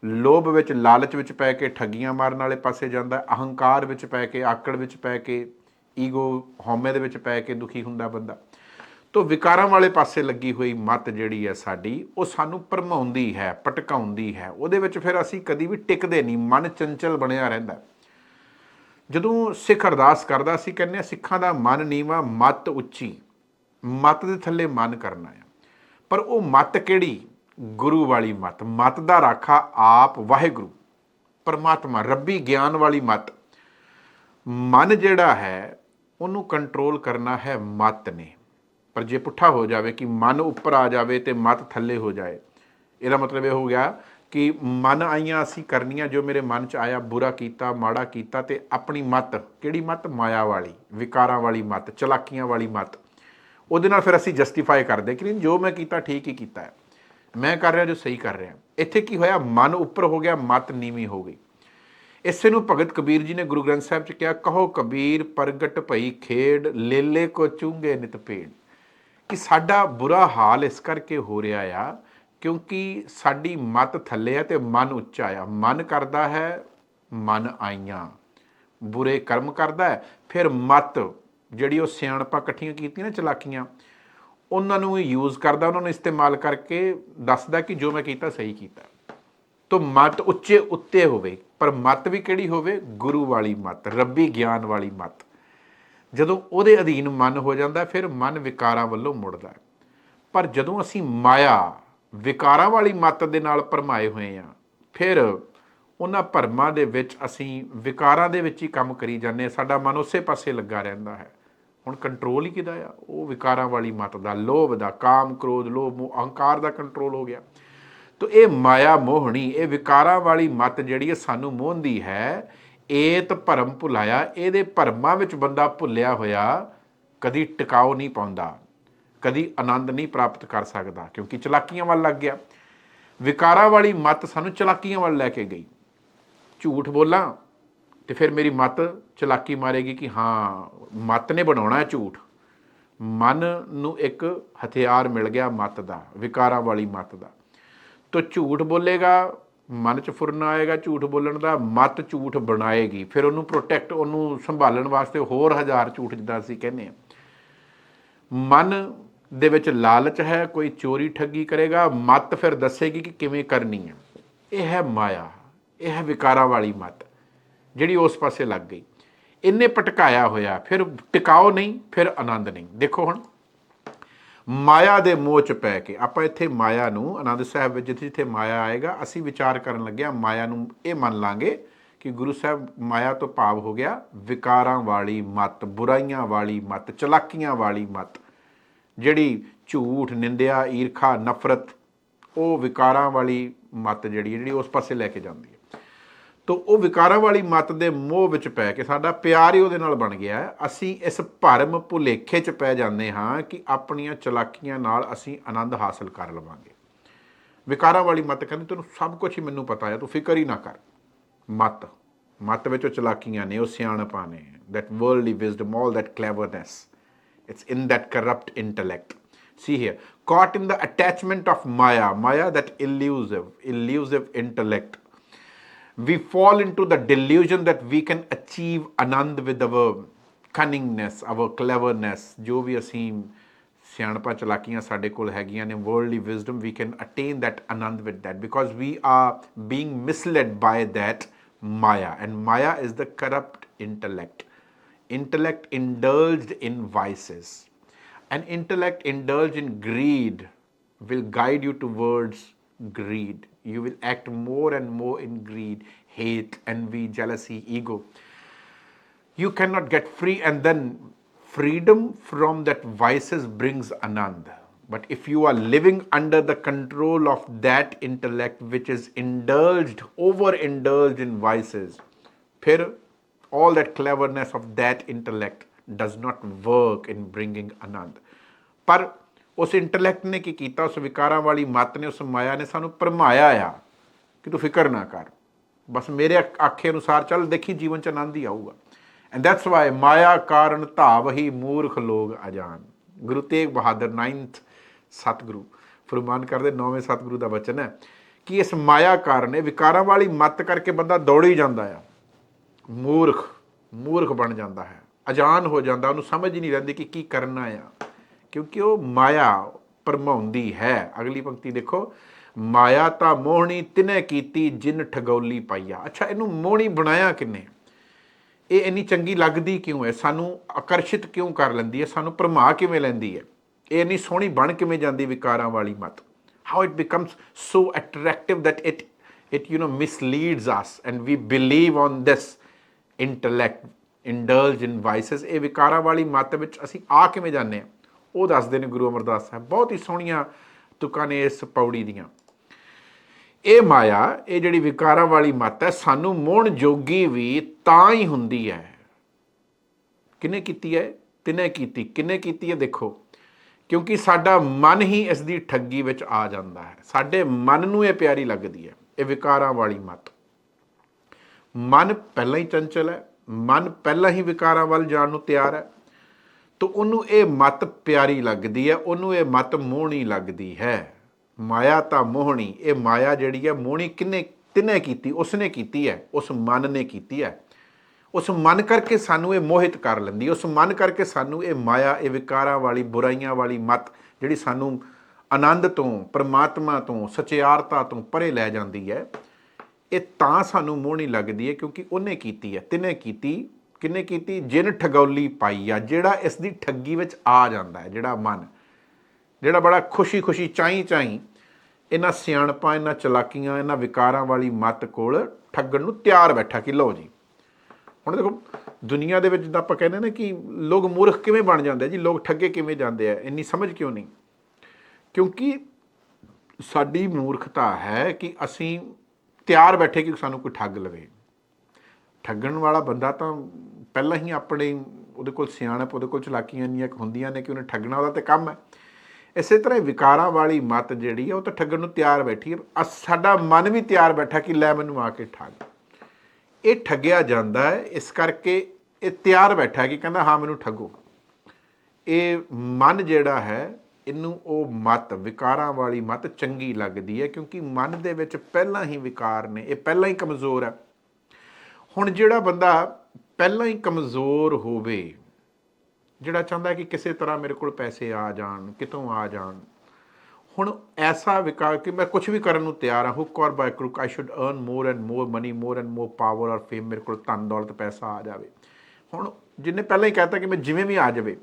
ਲੋਭ ਵਿੱਚ, ਲਾਲਚ ਵਿੱਚ ਪੈ ਕੇ, ਠੱਗੀਆਂ ਮਾਰਨ ਵਾਲੇ ਪਾਸੇ ਜਾਂਦਾ ਅਹੰਕਾਰ ਵਿੱਚ ਪੈ ਕੇ, ਆਕੜ ਵਿੱਚ ਪੈ ਕੇ ਈਗੋ ਹਉਮੈ ਦੇ ਵਿੱਚ ਪੈ ਕੇ ਦੁਖੀ ਹੁੰਦਾ ਬੰਦਾ। ਤੋ ਵਿਕਾਰਾਂ ਵਾਲੇ ਪਾਸੇ ਲੱਗੀ ਹੋਈ ਮਤ ਜਿਹੜੀ ਹੈ ਸਾਡੀ, ਉਹ ਸਾਨੂੰ ਭਰਮਾਉਂਦੀ ਹੈ ਪਟਕਾਉਂਦੀ ਹੈ। ਉਹਦੇ ਵਿੱਚ ਫਿਰ ਅਸੀਂ ਕਦੀ ਵੀ ਟਿਕਦੇ ਨਹੀਂ, ਮਨ ਚੰਚਲ ਬਣਿਆ ਰਹਿੰਦਾ ਜਦੋਂ ਸਿੱਖ ਅਰਦਾਸ ਕਰਦਾ ਸੀ, ਕਹਿੰਦੇ ਆ, ਸਿੱਖਾਂ ਦਾ ਮਨ ਨੀਵਾ, ਮਤ ਉੱਚੀ। ਮਤ ਦੇ ਥੱਲੇ ਮਨ ਕਰਨਾ ਆ ਪਰ ਉਹ ਮਤ ਕਿਹੜੀ? ਗੁਰੂ ਵਾਲੀ ਮਤ। ਮਤ ਦਾ ਰਾਖਾ ਆਪ ਵਾਹਿਗੁਰੂ। ਪਰਮਾਤਮਾ, ਰੱਬੀ ਗਿਆਨ ਵਾਲੀ ਮਤ। ਮਨ ਜਿਹੜਾ ਹੈ, ਉਹਨੂੰ ਕੰਟਰੋਲ ਕਰਨਾ ਹੈ ਮਤ ਨੇ। ਪਰ ਜੇ ਪੁੱਠਾ ਹੋ ਜਾਵੇ ਕਿ ਮਨ ਉੱਪਰ ਆ ਜਾਵੇ ਤੇ ਮਤ ਥੱਲੇ ਹੋ ਜਾਏ, ਇਹਦਾ ਮਤਲਬ ਇਹ ਹੋ ਗਿਆ ਕਿ ਮਨ ਆਈਆਂ ਅਸੀਂ ਕਰਨੀਆਂ, ਜੋ ਮੇਰੇ ਮਨ ਚ ਆਇਆ, ਬੁਰਾ ਕੀਤਾ, ਮਾੜਾ ਕੀਤਾ ਤੇ ਆਪਣੀ ਮਤ, ਕਿਹੜੀ ਮਤ? ਮਾਇਆ ਵਾਲੀ, ਵਿਕਾਰਾਂ ਵਾਲੀ ਮਤ, ਚਲਾਕੀਆਂ ਵਾਲੀ ਮਤ। ਉਹਦੇ ਨਾਲ ਫਿਰ ਅਸੀਂ ਜਸਟੀਫਾਈ ਕਰਦੇ ਕਿ ਨਹੀਂ, ਜੋ ਮੈਂ ਕੀਤਾ ਠੀਕ ਹੀ ਕੀਤਾ ਹੈ। ਮੈਂ ਕਰ ਰਿਹਾ ਜੋ ਸਹੀ ਕਰ ਰਿਹਾ। ਇੱਥੇ ਕੀ ਹੋਇਆ? ਮਨ ਉੱਪਰ ਹੋ ਗਿਆ, ਮਤ ਨੀਵੀਂ ਹੋ ਗਈ। ਇਸੇ ਨੂੰ ਭਗਤ ਕਬੀਰ ਜੀ ਨੇ ਗੁਰੂ ਗ੍ਰੰਥ ਸਾਹਿਬ ਚ ਕਿਹਾ, ਕਹੋ ਕਬੀਰ, ਪ੍ਰਗਟ ਭਈ ਖੇਡ, ਲੇਲੇ ਕੋ ਚੁੰਗੇ ਨਿਤ ਪੇੜ ਕਿ ਸਾਡਾ ਬੁਰਾ ਹਾਲ ਇਸ ਕਰਕੇ ਹੋ ਰਿਹਾ ਆ ਕਿਉਂਕਿ ਸਾਡੀ ਮਤ ਥੱਲੇ ਆ ਤੇ ਮਨ ਉੱਚਾ ਆ। ਮਨ ਕਰਦਾ ਹੈ, ਮਨ ਆਈਆਂ। ਬੁਰੇ ਕਰਮ ਕਰਦਾ ਹੈ, ਫਿਰ ਮਤ, ਜਿਹੜੀ ਉਹ ਸਿਆਣਪਾਂ ਇਕੱਠੀਆਂ ਕੀਤੀਆਂ ਨੇ ਚਲਾਕੀਆਂ, ਉਹਨਾਂ ਨੂੰ ਯੂਜ਼ ਕਰਦਾ, ਉਹਨਾਂ ਨੂੰ ਇਸਤੇਮਾਲ ਕਰਕੇ ਦੱਸਦਾ ਕਿ ਜੋ ਮੈਂ ਕੀਤਾ ਸਹੀ ਕੀਤਾ। ਤੋ ਮਤ ਉੱਚੇ ਉੱਤੇ ਹੋਵੇ, ਪਰ ਮਤ ਵੀ ਕਿਹੜੀ ਹੋਵੇ? ਗੁਰੂ ਵਾਲੀ ਮਤ, ਰੱਬੀ ਗਿਆਨ ਵਾਲੀ ਮਤ। ਜਦੋਂ ਉਹਦੇ ਅਧੀਨ ਮਨ ਹੋ ਜਾਂਦਾ, ਫਿਰ ਮਨ ਵਿਕਾਰਾਂ ਵੱਲੋਂ ਮੁੜਦਾ ਪਰ ਜਦੋਂ ਅਸੀਂ ਮਾਇਆ ਵਿਕਾਰਾਂ ਵਾਲੀ ਮਤ ਦੇ ਨਾਲ ਭਰਮਾਏ ਹੋਏ ਆ ਫਿਰ ਉਹਨਾਂ ਭਰਮਾਂ ਦੇ ਵਿੱਚ ਅਸੀਂ ਵਿਕਾਰਾਂ ਦੇ ਵਿੱਚ ਹੀ ਕੰਮ ਕਰੀ ਜਾਂਦੇ ਹਾਂ। ਸਾਡਾ ਮਨ ਉਸੇ ਪਾਸੇ ਲੱਗਾ ਰਹਿੰਦਾ ਹੈ। ਹੁਣ ਕੰਟਰੋਲ ਹੀ ਕਿਹਦਾ ਆ? ਉਹ ਵਿਕਾਰਾਂ ਵਾਲੀ ਮਤ ਦਾ, ਲੋਭ ਦਾ, ਕਾਮ, ਕ੍ਰੋਧ, ਲੋਭ, ਮੋਹ, ਅਹੰਕਾਰ ਦਾ ਕੰਟਰੋਲ ਹੋ ਗਿਆ। ਤੋ ਇਹ ਮਾਇਆ ਮੋਹਣੀ, ਇਹ ਵਿਕਾਰਾਂ ਵਾਲੀ ਮਤ ਜਿਹੜੀ ਹੈ ਸਾਨੂੰ ਮੋਹੰਦੀ ਹੈ, ਏਤ ਭਰਮ ਭੁਲਾਇਆ, ਇਹਦੇ ਭਰਮਾਂ ਵਿੱਚ ਬੰਦਾ ਭੁੱਲਿਆ ਹੋਇਆ ਕਦੀ ਟਿਕਾਉ ਨਹੀਂ ਪਾਉਂਦਾ। ਕਦੀ ਆਨੰਦ ਨਹੀਂ ਪ੍ਰਾਪਤ ਕਰ ਸਕਦਾ, ਕਿਉਂਕਿ ਚਲਾਕੀਆਂ ਵੱਲ ਲੱਗ ਗਿਆ। ਵਿਕਾਰਾਂ ਵਾਲੀ ਮਤ ਸਾਨੂੰ ਚਲਾਕੀਆਂ ਵੱਲ ਲੈ ਕੇ ਗਈ। ਝੂਠ ਬੋਲਾਂ ਤੇ ਫਿਰ ਮੇਰੀ ਮਤ ਚਲਾਕੀ ਮਾਰੇਗੀ ਕਿ ਹਾਂ, ਮਤ ਨੇ ਬਣਾਉਣਾ ਝੂਠ। ਮਨ ਨੂੰ ਇੱਕ ਹਥਿਆਰ ਮਿਲ ਗਿਆ ਮਤ ਦਾ, ਵਿਕਾਰਾਂ ਵਾਲੀ ਮਤ ਦਾ। ਤੋ ਝੂਠ ਬੋਲੇਗਾ, ਮਨ ਚ ਫੁਰਨਾ ਆਏਗਾ ਝੂਠ ਬੋਲਣ ਦਾ, ਮਤ ਝੂਠ ਬਣਾਏਗੀ। ਫਿਰ ਉਹਨੂੰ ਪ੍ਰੋਟੈਕਟ ਉਹਨੂੰ ਸੰਭਾਲਣ ਵਾਸਤੇ ਹੋਰ ਹਜ਼ਾਰ ਝੂਠ ਜਿੱਦਾਂ ਅਸੀਂ ਕਹਿੰਦੇ ਆ ਮਨ ਦੇ ਵਿੱਚ ਲਾਲਚ ਹੈ, ਕੋਈ ਚੋਰੀ ਠੱਗੀ ਕਰੇਗਾ, ਮਤ ਫਿਰ ਦੱਸੇਗੀ ਕਿ ਕਿਵੇਂ ਕਰਨੀ ਹੈ। ਇਹ ਹੈ ਮਾਇਆ, ਇਹ ਹੈ ਵਿਕਾਰਾਂ ਵਾਲੀ ਮਤ, ਜਿਹੜੀ ਉਸ ਪਾਸੇ ਲੱਗ ਗਈ। ਇਹਨੇ ਪਟਕਾਇਆ ਹੋਇਆ, ਫਿਰ ਟਿਕਾਓ ਨਹੀਂ, ਫਿਰ ਆਨੰਦ ਨਹੀਂ। ਦੇਖੋ ਹੁਣ, ਮਾਇਆ ਦੇ ਮੋਹ ਚ ਪੈ ਕੇ, ਆਪਾਂ ਇੱਥੇ ਮਾਇਆ ਨੂੰ, ਆਨੰਦ ਸਾਹਿਬ ਵਿੱਚ ਜਿੱਥੇ ਜਿੱਥੇ ਮਾਇਆ ਆਏਗਾ, ਅਸੀਂ ਵਿਚਾਰ ਕਰਨ ਲੱਗਿਆ, ਮਾਇਆ ਨੂੰ ਇਹ ਮੰਨ ਲਾਂਗੇ ਕਿ ਗੁਰੂ ਸਾਹਿਬ ਮਾਇਆ ਤੋਂ ਭਾਵ ਹੋ ਗਿਆ ਵਿਕਾਰਾਂ ਵਾਲੀ ਮਤ, ਬੁਰਾਈਆਂ ਵਾਲੀ ਮਤ, ਚਲਾਕੀਆਂ ਵਾਲੀ ਮਤ। ਜਿਹੜੀ ਝੂਠ ਨਿੰਦਿਆ ਈਰਖਾ ਨਫ਼ਰਤ ਉਹ ਵਿਕਾਰਾਂ ਵਾਲੀ ਮਤ ਜਿਹੜੀ ਹੈ, ਜਿਹੜੀ ਉਸ ਪਾਸੇ ਲੈ ਕੇ ਜਾਂਦੀ ਹੈ। ਤੋ ਉਹ ਵਿਕਾਰਾਂ ਵਾਲੀ ਮਤ ਦੇ ਮੋਹ ਵਿੱਚ ਪੈ ਕੇ ਸਾਡਾ ਪਿਆਰ ਹੀ ਉਹਦੇ ਨਾਲ ਬਣ ਗਿਆ ਅਸੀਂ ਇਸ ਭਰਮ ਭੁਲੇਖੇ 'ਚ ਪੈ ਜਾਂਦੇ ਹਾਂ ਕਿ ਆਪਣੀਆਂ ਚਲਾਕੀਆਂ ਨਾਲ ਅਸੀਂ ਆਨੰਦ ਹਾਸਲ ਕਰ ਲਵਾਂਗੇ। ਵਿਕਾਰਾਂ ਵਾਲੀ ਮਤ ਕਹਿੰਦੀ ਤੈਨੂੰ ਸਭ ਕੁਝ ਹੀ ਮੈਨੂੰ ਪਤਾ ਹੈ ਤੂੰ ਫਿਕਰ ਹੀ ਨਾ ਕਰ। ਮਤ ਮਤ ਵਿੱਚ ਉਹ ਚਲਾਕੀਆਂ ਨੇ ਉਹ ਸਿਆਣਪਾਂ ਨੇ that worldly wisdom all that cleverness it's in that corrupt intellect see here caught in the attachment of maya maya that elusive elusive intellect we fall into the delusion that we can achieve anand with our cunningness our cleverness ਜੋ ਵੀ ਅਸੀਂ ਸਿਆਣਪਾਂ ਚਲਾਕੀਆਂ ਸਾਡੇ ਕੋਲ ਹੈਗੀਆਂ ਨੇ worldly wisdom we can attain that anand with that because we are being misled by that maya and maya is the corrupt intellect intellect indulged in vices an intellect indulged in greed will guide you towards greed. You will act more and more in greed, hate, envy, jealousy, ego. You cannot get free, and then freedom from that vices brings anand. But if you are living under the control of that intellect which is indulged, overindulged in vices, all that cleverness of that intellect does not work in bringing ਆਨੰਦ ਪਰ ਉਸ intellect ਨੇ ਕੀ ਕੀਤਾ? ਉਸ ਵਿਕਾਰਾਂ ਵਾਲੀ ਮਤ ਨੇ, ਉਸ ਮਾਇਆ ਨੇ ਸਾਨੂੰ ਭਰਮਾਇਆ ਆ ਕਿ ਤੂੰ ਫਿਕਰ ਨਾ ਕਰ। ਬਸ ਮੇਰੇ ਆਖ- ਆਖੇ ਅਨੁਸਾਰ ਚੱਲ, ਦੇਖੀ ਜੀਵਨ ਚ ਆਨੰਦ ਹੀ ਆਊਗਾ। ਐਂਡ ਦੈਟਸ ਵਾਈ ਮਾਇਆ ਕਾਰਨ ਧਾਵਹੀ ਮੂਰਖ ਲੋਗ ਅਜਾਨ। ਗੁਰੂ ਤੇਗ ਬਹਾਦਰ 9th ਸਤਿਗੁਰੂ। ਫਰਮਾਨ ਕਰਦੇ, ਨੌਵੇਂ ਸਤਿਗੁਰੂ ਦਾ ਬਚਨ ਹੈ ਕਿ ਇਸ ਮਾਇਆ ਕਾਰਨ ਇਹ ਵਿਕਾਰਾਂ ਵਾਲੀ ਮਤ ਕਰਕੇ ਬੰਦਾ ਦੌੜ ਹੀ ਜਾਂਦਾ ਆ। ਮੂਰਖ ਮੂਰਖ ਬਣ ਜਾਂਦਾ ਹੈ। ਅਜਾਨ ਹੋ ਜਾਂਦਾ, ਉਹਨੂੰ ਸਮਝ ਹੀ ਨਹੀਂ ਰਹਿੰਦੀ ਕਿ ਕੀ ਕਰਨਾ ਆ। ਕਿਉਂਕਿ ਉਹ ਮਾਇਆ ਪਰਮਾਉਂਦੀ ਹੈ। ਅਗਲੀ ਪੰਕਤੀ ਦੇਖੋ, ਮਾਇਆ ਤਾਂ ਮੋਹਣੀ ਤਿਨੇ ਕੀਤੀ, ਜਿਨ ਠਗੌਲੀ ਪਾਈਆ। ਅੱਛਾ, ਇਹਨੂੰ ਮੋਹਣੀ ਬਣਾਇਆ ਕਿੰਨੇ? ਇਹ ਇੰਨੀ ਚੰਗੀ ਲੱਗਦੀ ਕਿਉਂ ਹੈ? ਸਾਨੂੰ ਆਕਰਸ਼ਿਤ ਕਿਉਂ ਕਰ ਲੈਂਦੀ ਹੈ? ਸਾਨੂੰ ਭਰਮਾ ਕਿਵੇਂ ਲੈਂਦੀ ਹੈ? ਇਹ ਇੰਨੀ ਸੋਹਣੀ ਬਣ ਕਿਵੇਂ ਜਾਂਦੀ ਵਿਕਾਰਾਂ ਵਾਲੀ ਮਤ? How it becomes so attractive that it it you know, misleads us and we believe on this intellect indulge in vices, ਇਹ ਵਿਕਾਰਾਂ ਵਾਲੀ ਮੱਤ ਵਿੱਚ ਅਸੀਂ ਆ ਕਿਵੇਂ ਜਾਂਦੇ ਹਾਂ? ਉਹ ਦੱਸਦੇ ਨੇ ਗੁਰੂ ਅਮਰਦਾਸ ਸਾਹਿਬ, ਬਹੁਤ ਹੀ ਸੋਹਣੀਆਂ ਤੁਕਾਂ ਨੇ ਇਸ ਪੌੜੀ ਦੀਆਂ। ਇਹ ਮਾਇਆ, ਇਹ ਜਿਹੜੀ ਵਿਕਾਰਾਂ ਵਾਲੀ ਮੱਤ ਹੈ, ਸਾਨੂੰ ਮੋਹਣ ਜੋਗੀ ਵੀ ਤਾਂ ਹੀ ਹੁੰਦੀ ਹੈ। ਕਿਨੇ ਕੀਤੀ ਹੈ? ਤਿਨੇ ਕੀਤੀ। ਕਿਨੇ ਕੀਤੀ ਹੈ? ਦੇਖੋ, ਕਿਉਂਕਿ ਸਾਡਾ ਮਨ ਹੀ ਇਸ ਦੀ ਠੱਗੀ ਵਿੱਚ ਆ ਜਾਂਦਾ ਹੈ। ਸਾਡੇ ਮਨ ਨੂੰ ਇਹ ਪਿਆਰੀ ਲੱਗਦੀ ਹੈ, ਇਹ ਵਿਕਾਰਾਂ ਵਾਲੀ ਮੱਤ। ਮਨ ਪਹਿਲਾਂ ਹੀ ਚੰਚਲ ਹੈ, ਮਨ ਪਹਿਲਾਂ ਹੀ ਵਿਕਾਰਾਂ ਵੱਲ ਜਾਣ ਨੂੰ ਤਿਆਰ ਹੈ। ਤਾਂ ਉਹਨੂੰ ਇਹ ਮਤ ਪਿਆਰੀ ਲੱਗਦੀ ਹੈ, ਉਹਨੂੰ ਇਹ ਮਤ ਮੋਹਣੀ ਲੱਗਦੀ ਹੈ। ਮਾਇਆ ਤਾਂ ਮੋਹਣੀ, ਇਹ ਮਾਇਆ ਜਿਹੜੀ ਹੈ ਮੋਹਣੀ ਕਿੰਨੇ, ਤਿੰਨੇ ਕੀਤੀ, ਉਸਨੇ ਕੀਤੀ ਹੈ, ਉਸ ਮਨ ਨੇ ਕੀਤੀ ਹੈ। ਉਸ ਮਨ ਕਰਕੇ ਸਾਨੂੰ ਇਹ ਮੋਹਿਤ ਕਰ ਲੈਂਦੀ ਉਸ ਮਨ ਕਰਕੇ ਸਾਨੂੰ ਇਹ ਮਾਇਆ, ਇਹ ਵਿਕਾਰਾਂ ਵਾਲੀ, ਬੁਰਾਈਆਂ ਵਾਲੀ ਮਤ ਜਿਹੜੀ ਸਾਨੂੰ ਆਨੰਦ ਤੋਂ, ਪਰਮਾਤਮਾ ਤੋਂ, ਸਚਿਆਰਤਾ ਤੋਂ ਪਰੇ ਲੈ ਜਾਂਦੀ ਹੈ। ਇਹ ਤਾਂ ਸਾਨੂੰ ਮੋਹਣੀ ਲੱਗਦੀ ਹੈ ਕਿਉਂਕਿ ਉਹਨੇ ਕੀਤੀ ਹੈ, ਤਿਨੇ ਕੀਤੀ ਕਿਨੇ ਕੀਤੀ? ਜਿਨ ਠਗੌਲੀ ਪਾਈ ਆ, ਜਿਹੜਾ ਇਸ ਦੀ ਠੱਗੀ ਵਿੱਚ ਆ ਜਾਂਦਾ ਹੈ, ਜਿਹੜਾ ਮਨ, ਜਿਹੜਾ ਬੜਾ ਖੁਸ਼ੀ-ਖੁਸ਼ੀ, ਚਾਈ-ਚਾਈ, ਇਹਨਾਂ ਸਿਆਣਪਾਂ, ਇਹਨਾਂ ਚਲਾਕੀਆਂ, ਇਹਨਾਂ ਵਿਕਾਰਾਂ ਵਾਲੀ ਮਤ ਕੋਲ ਠੱਗਣ ਨੂੰ ਤਿਆਰ ਬੈਠਾ ਕਿ ਲਓ ਜੀ, ਹੁਣ ਦੇਖੋ, ਦੁਨੀਆ ਦੇ ਵਿੱਚ ਜਿੱਦਾਂ ਆਪਾਂ ਕਹਿੰਦੇ ਨੇ ਕਿ ਲੋਕ ਮੂਰਖ ਕਿਵੇਂ ਬਣ ਜਾਂਦੇ ਜੀ, ਲੋਕ ਠੱਗੇ ਕਿਵੇਂ ਜਾਂਦੇ ਆ, ਇੰਨੀ ਸਮਝ ਕਿਉਂ ਨਹੀਂ? ਕਿਉਂਕਿ ਸਾਡੀ ਮੂਰਖਤਾ ਹੈ ਕਿ ਅਸੀਂ ਤਿਆਰ ਬੈਠੇ ਕਿ ਸਾਨੂੰ ਕੋਈ ਠੱਗ ਲਵੇ। ਠੱਗਣ ਵਾਲਾ ਬੰਦਾ ਤਾਂ ਪਹਿਲਾਂ ਹੀ ਆਪਣੇ ਉਹਦੇ ਕੋਲ ਸਿਆਣਪ, ਉਹਦੇ ਕੋਲ ਚਲਾਕੀਆਂ ਇੰਨੀਆਂ ਕੁ ਹੁੰਦੀਆਂ ਨੇ ਕਿ ਉਹਨੇ ਠੱਗਣਾ ਉਹਦਾ ਤੇ ਕੰਮ ਹੈ। ਇਸੇ ਤਰ੍ਹਾਂ ਵਿਕਾਰਾਂ ਵਾਲੀ ਮਤ ਜਿਹੜੀ ਹੈ ਉਹ ਤਾਂ ਠੱਗਣ ਨੂੰ ਤਿਆਰ ਬੈਠੀ ਹੈ। ਅਸ- ਸਾਡਾ ਮਨ ਵੀ ਤਿਆਰ ਬੈਠਾ ਕਿ ਲੈ ਮੈਨੂੰ ਆ ਕੇ ਠੱਗ। ਇਹ ਠੱਗਿਆ ਜਾਂਦਾ ਹੈ, ਇਸ ਕਰਕੇ ਇਹ ਤਿਆਰ ਬੈਠਾ ਕਿ ਕਹਿੰਦਾ, ਹਾਂ, ਮੈਨੂੰ ਠੱਗੋ। ਇਹ ਮਨ ਜਿਹੜਾ ਹੈ ਇਹਨੂੰ ਉਹ ਮਤ, ਵਿਕਾਰਾਂ ਵਾਲੀ ਮਤ ਚੰਗੀ ਲੱਗਦੀ ਹੈ ਕਿਉਂਕਿ ਮਨ ਦੇ ਵਿੱਚ ਪਹਿਲਾਂ ਹੀ ਵਿਕਾਰ ਨੇ, ਇਹ ਪਹਿਲਾਂ ਹੀ ਕਮਜ਼ੋਰ ਹੈ। ਹੁਣ ਜਿਹੜਾ ਬੰਦਾ ਪਹਿਲਾਂ ਹੀ ਕਮਜ਼ੋਰ ਹੋਵੇ, ਜਿਹੜਾ ਚਾਹੁੰਦਾ ਕਿ ਕਿਸੇ ਤਰ੍ਹਾਂ ਮੇਰੇ ਕੋਲ ਪੈਸੇ ਆ ਜਾਣ, ਕਿਤੋਂ ਆ ਜਾਣ, ਹੁਣ ਐਸਾ ਵਿਕਾਰ ਕਿ ਮੈਂ ਕੁਝ ਵੀ ਕਰਨ ਨੂੰ ਤਿਆਰ ਹਾਂ hook or by crook I should earn more and more money more and more power or fame ਮੇਰੇ ਕੋਲ ਧਨ, ਦੌਲਤ, ਪੈਸਾ ਆ ਜਾਵੇ। ਹੁਣ ਜਿੰਨੇ ਪਹਿਲਾਂ ਹੀ ਕਹਿਤਾ ਕਿ ਮੈਂ ਜਿਵੇਂ ਵੀ ਆ ਜਾਵੇ